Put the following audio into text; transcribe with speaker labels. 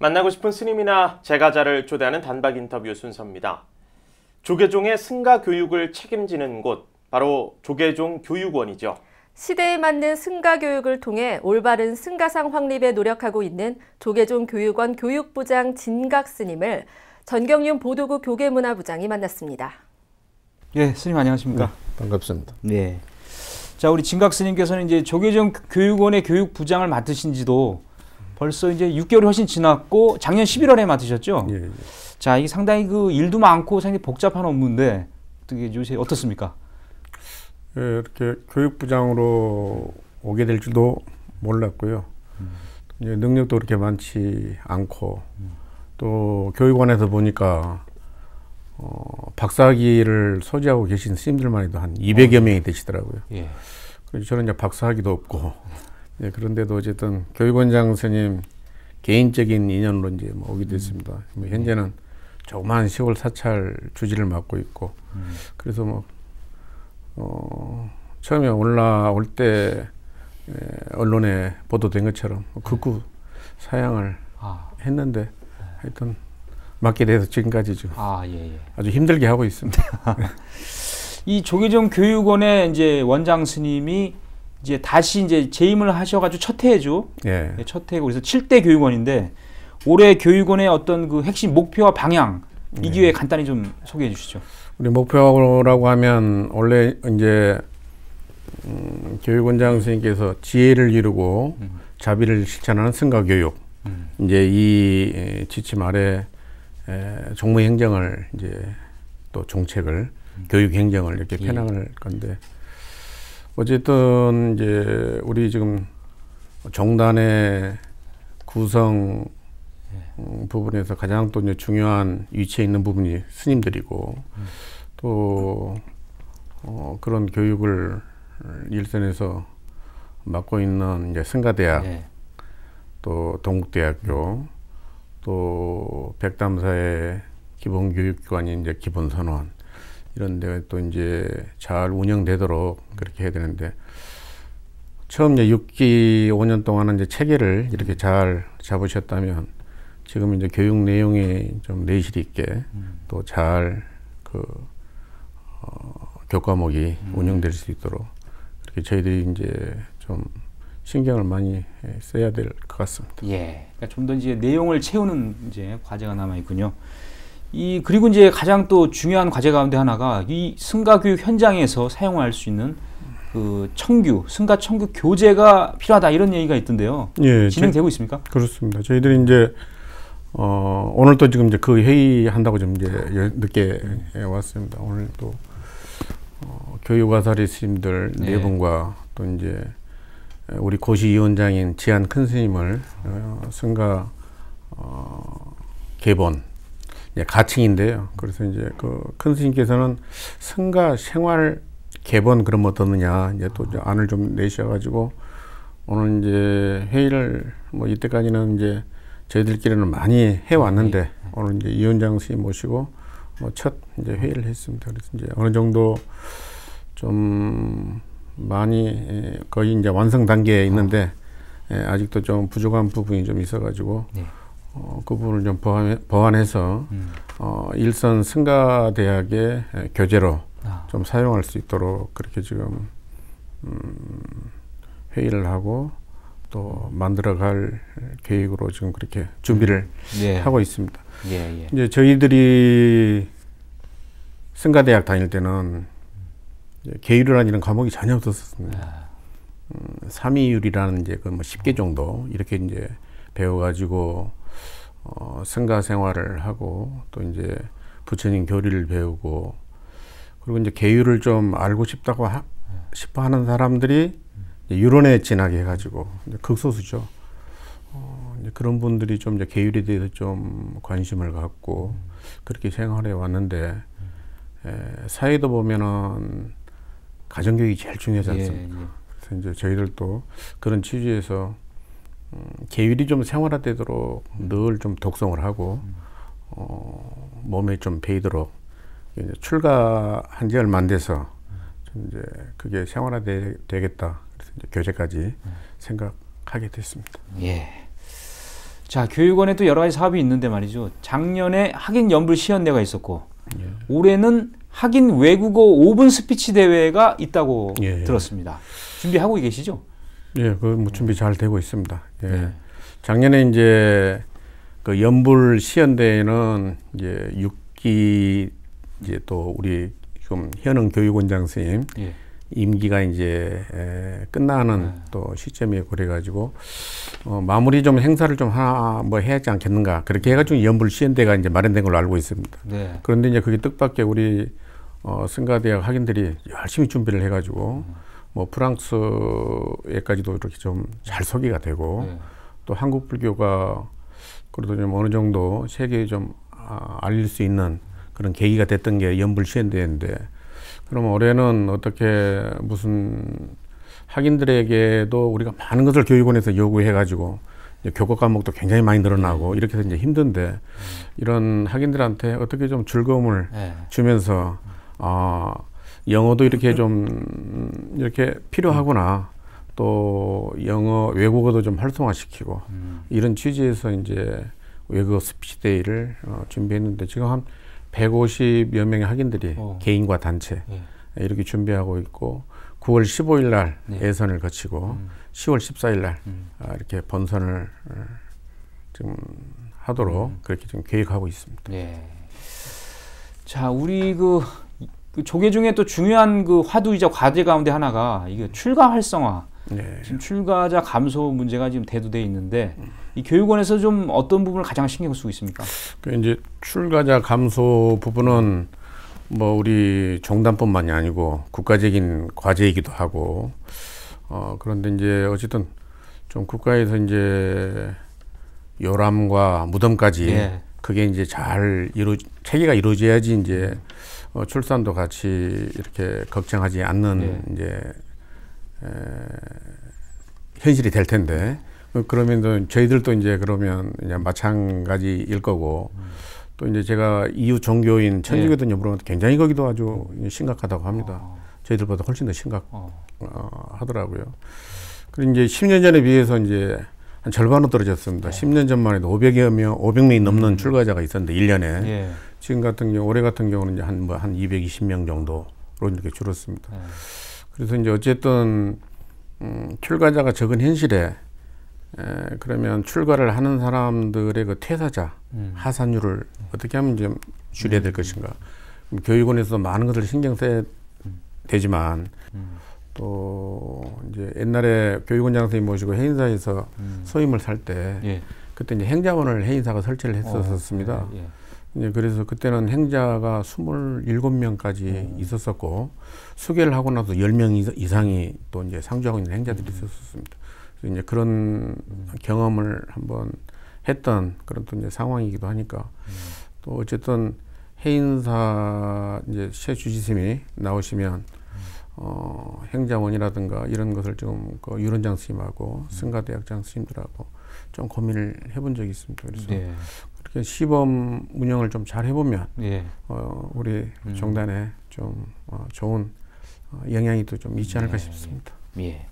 Speaker 1: 만나고 싶은 스님이나 제가자를 초대하는 단박 인터뷰 순서입니다. 조계종의 승가 교육을 책임지는 곳, 바로 조계종 교육원이죠.
Speaker 2: 시대에 맞는 승가 교육을 통해 올바른 승가상 확립에 노력하고 있는 조계종 교육원 교육부장 진각 스님을 전경윤 보도국 교계문화부장이 만났습니다.
Speaker 3: 예, 스님 안녕하십니까? 네,
Speaker 4: 반갑습니다.
Speaker 3: 네. 자, 우리 진각 스님께서는 이제 조계종 교육원의 교육부장을 맡으신 지도 벌써 이제 6개월이 훨씬 지났고 작년 11월에 맡으셨죠? 예, 예. 자, 이게 상당히 그 일도 많고 상당히 복잡한 업무인데 어떻게 요새 어떻습니까?
Speaker 4: 예, 이렇게 교육부장으로 오게 될 줄도 몰랐고요. 음. 이제 능력도 그렇게 많지 않고 음. 또 교육원에서 보니까 어, 박사학위를 소지하고 계신 스님들만 해도 한 200여 어. 명이 되시더라고요. 예. 그래서 저는 이제 박사학위도 없고 네, 그런데도 어쨌든 교육원장 스님 개인적인 인연으로 이제 뭐 오게 됐습니다. 뭐 현재는 조그마한 시골 사찰 주지를 맡고 있고 음. 그래서 뭐 어, 처음에 올라올 때 에, 언론에 보도된 것처럼 극구 사양을 아. 했는데 하여튼 맡게 돼서 지금까지죠. 아, 예, 예. 아주 힘들게 하고 있습니다.
Speaker 3: 이 조계종 교육원의 이제 원장 스님이 이제 다시 이제 재임을 하셔가지고 첫 해죠. 예. 네, 첫 해고 그래서 7대 교육원인데 올해 교육원의 어떤 그 핵심 목표와 방향 이 예. 기회에 간단히 좀 소개해 주시죠.
Speaker 4: 우리 목표라고 하면 원래 이제 음, 교육원장 선생님께서 지혜를 이루고 음. 자비를 실천하는 승가 교육 음. 이제 이 지침 아래 에, 종무 행정을 이제 또 정책을 음. 교육 행정을 이렇게 예. 편향을 예. 건데 어쨌든 이제 우리 지금 정단의 구성 음, 부분에서 가장 또 이제 중요한 위치에 있는 부분이 스님들이고 음. 또 어, 그런 교육을 일선에서 맡고 있는 이제 승가대학 네. 또 동국대학교 또 백담사의 기본교육기관인 이제 기본선원 이런 데가 또 이제 잘 운영되도록 그렇게 해야 되는데 처음 이제 6기 5년 동안은 이제 체계를 이렇게 잘 잡으셨다면 지금 이제 교육 내용이 좀 내실 있게 음. 또잘 그 어, 교과목이 음. 운영될 수 있도록 그렇게 저희들이 이제 좀 신경을 많이 써야 될 것 같습니다.
Speaker 3: 예. 그러니까 좀 더 이제 내용을 채우는 이제 과제가 남아 있군요. 이 그리고 이제 가장 또 중요한 과제 가운데 하나가 이 승가 교육 현장에서 사용할 수 있는 그 청규 승가 청규 교재가 필요하다 이런 얘기가 있던데요. 예, 진행되고 제, 있습니까?
Speaker 4: 그렇습니다. 저희들이 이제 어, 오늘 또 지금 이제 그 회의 한다고 좀 이제 늦게 왔습니다. 오늘 또 어, 교육화사리 스님들 네. 네 분과 또 이제 우리 고시위원장인 지한 큰 스님을 어, 승가 어, 개본 예, 가칭인데요. 그래서 이제 그 큰 스님께서는 승가 생활 개본 그런 뭐 어떻느냐 이제 또 이제 안을 좀 내셔가지고 오늘 이제 회의를 뭐 이때까지는 이제 저희들끼리는 많이 해왔는데 네. 오늘 이제 위원장 스님 모시고 뭐 첫 이제 회의를 했습니다. 그래서 이제 어느 정도 좀 많이 거의 이제 완성 단계에 있는데 어. 아직도 좀 부족한 부분이 좀 있어가지고 네. 어, 그 부분을 좀 보완해, 보완 해서 음. 어, 일선 승가 대학의 교재로 아. 좀 사용할 수 있도록 그렇게 지금 음, 회의를 하고 또 만들어갈 계획으로 지금 그렇게 준비를 예. 하고 있습니다. 예, 예. 이제 저희들이 승가 대학 다닐 때는 계율이라는 과목이 전혀 없었습니다. 아. 음, 삼이율이라는 이제 그뭐 10개 정도 이렇게 이제 배워가지고 어, 승가 생활을 하고 또 이제 부처님 교리를 배우고 그리고 이제 계율을 좀 알고 싶다고 하, 싶어 하는 사람들이 유론에 진하게 해가지고 이제 극소수죠. 어, 이제 그런 분들이 좀 이제 계율에 대해서 좀 관심을 갖고 그렇게 생활해 왔는데 에, 사회도 보면은 가정교육이 제일 중요하지 않습니까? 예, 예. 그래서 이제 저희들도 그런 취지에서 음, 계율이 좀 생활화되도록 음. 늘좀 독성을 하고 음. 어, 몸에 좀 배이도록 이제 출가한 지 얼마 안 돼서 좀 이제 그게 생활화되겠다. 그래서 이제 교재까지 음. 생각하게 됐습니다. 예.
Speaker 3: 자, 교육원에 또 여러 가지 사업이 있는데 말이죠. 작년에 학인 연불 시연대가 있었고
Speaker 4: 예.
Speaker 3: 올해는 학인 외국어 5분 스피치 대회가 있다고
Speaker 4: 예.
Speaker 3: 들었습니다. 준비하고 계시죠?
Speaker 4: 예, 그 뭐 준비 잘 되고 있습니다. 예.
Speaker 3: 네.
Speaker 4: 작년에 이제 그 연불 시연대회는 이제 6기 이제 또 우리 지금 현흥 교육원장 선생님
Speaker 3: 예.
Speaker 4: 임기가 이제 에, 끝나는
Speaker 3: 네.
Speaker 4: 또 시점이고 그래 가지고 어, 마무리 좀 행사를 좀 하나 뭐 해야 하지 않겠는가 그렇게 해가지고 연불 시연대가 이제 마련된 걸로 알고 있습니다.
Speaker 3: 네.
Speaker 4: 그런데 이제 그게 뜻밖의 우리 어, 승가대학 학인들이 열심히 준비를 해가지고 뭐 프랑스에까지도 이렇게 좀 잘 소개가 되고
Speaker 3: 네.
Speaker 4: 또 한국 불교가 그래도 좀 어느 정도 세계에 좀 아, 알릴 수 있는 그런 계기가 됐던 게 연불 시연대회인데 그럼 올해는 어떻게 무슨 학인들에게도 우리가 많은 것을 교육원에서 요구해 가지고 이제 교과 과목도 굉장히 많이 늘어나고 이렇게 해서 이제 힘든데 이런 학인들한테 어떻게 좀 즐거움을
Speaker 3: 네.
Speaker 4: 주면서 아 영어도 이렇게 좀 이렇게 필요하구나 또 영어 외국어도 좀 활성화시키고
Speaker 3: 음.
Speaker 4: 이런 취지에서 이제 외국어 스피치 데이를 어, 준비했는데 지금 한 150여 명의 학인들이
Speaker 3: 어.
Speaker 4: 개인과 단체
Speaker 3: 예.
Speaker 4: 이렇게 준비하고 있고 9월 15일 날
Speaker 3: 네.
Speaker 4: 예선을 거치고
Speaker 3: 음.
Speaker 4: 10월 14일 날
Speaker 3: 음.
Speaker 4: 아, 이렇게 본선을 어, 좀 하도록
Speaker 3: 음.
Speaker 4: 그렇게 좀 계획하고 있습니다.
Speaker 3: 네. 자, 우리 그, 그 조계 중에 또 중요한 그 화두이자 과제 가운데 하나가 이게 출가 활성화.
Speaker 4: 네.
Speaker 3: 지금 출가자 감소 문제가 지금 대두돼 있는데 이 교육원에서 좀 어떤 부분을 가장 신경 쓰고 있습니까?
Speaker 4: 그 이제 출가자 감소 부분은 뭐 우리 종단뿐만이 아니고 국가적인 과제이기도 하고 어 그런데 이제 어쨌든 좀 국가에서 이제 요람과 무덤까지
Speaker 3: 예.
Speaker 4: 그게 이제 잘 이루 체계가 이루어져야지 이제 어, 출산도 같이 이렇게 걱정하지 않는
Speaker 3: 예.
Speaker 4: 이제 에, 현실이 될 텐데 어, 그러면 저희들도 이제 그러면 이제 마찬가지일 거고 또 이제 제가 이웃 종교인 천주교든 여부는 굉장히 거기도 아주 심각하다고 합니다. 저희들보다 훨씬 더 심각
Speaker 3: 어.
Speaker 4: 어, 하더라고요. 그리고 이제 10년 전에 비해서 이제 한 절반으로 떨어졌습니다. 10년 전만 해도 500여 명, 500명이 넘는 출가자가 있었는데 1년에
Speaker 3: 예.
Speaker 4: 지금 같은 경우 올해 같은 경우는 이제 한뭐한 220명 정도로 이렇게 줄었습니다.
Speaker 3: 예.
Speaker 4: 그래서 이제 어쨌든 음, 출가자가 적은 현실에 에, 그러면 출가를 하는 사람들의 그 퇴사자
Speaker 3: 음.
Speaker 4: 하산율을 어떻게 하면 좀 줄여야 될 것인가? 그럼 교육원에서 많은 것을 신경 써야 되지만
Speaker 3: 음.
Speaker 4: 또 이제 옛날에 교육원장 선생님 모시고 해인사에서
Speaker 3: 음.
Speaker 4: 소임을 살때
Speaker 3: 예.
Speaker 4: 그때 이제 행자원을 해인사가 설치를 했었습니다.
Speaker 3: 어, 예.
Speaker 4: 이제 그래서 그때는 행자가 27명까지 있었었고 수계를 하고 나서 10명 이상이 또 이제 상주하고 있는 행자들이 있었습니다. 그래서 이제 그런 경험을 한번 했던 그런 또 이제 상황이기도 하니까 또 어쨌든 해인사 이제 새 주지스님이 나오시면 어, 행자원이라든가 이런 것을 좀그 유론장 스님하고 승가대학장 스님들하고 좀 고민을 해본 적이 있습니다. 그래서
Speaker 3: 네.
Speaker 4: 그렇게 시범 운영을 좀 잘 해보면
Speaker 3: 예.
Speaker 4: 어, 우리
Speaker 3: 음.
Speaker 4: 종단에 좀 어, 좋은 어, 영향이 또 좀 있지 않을까
Speaker 3: 네.
Speaker 4: 싶습니다.
Speaker 3: 예.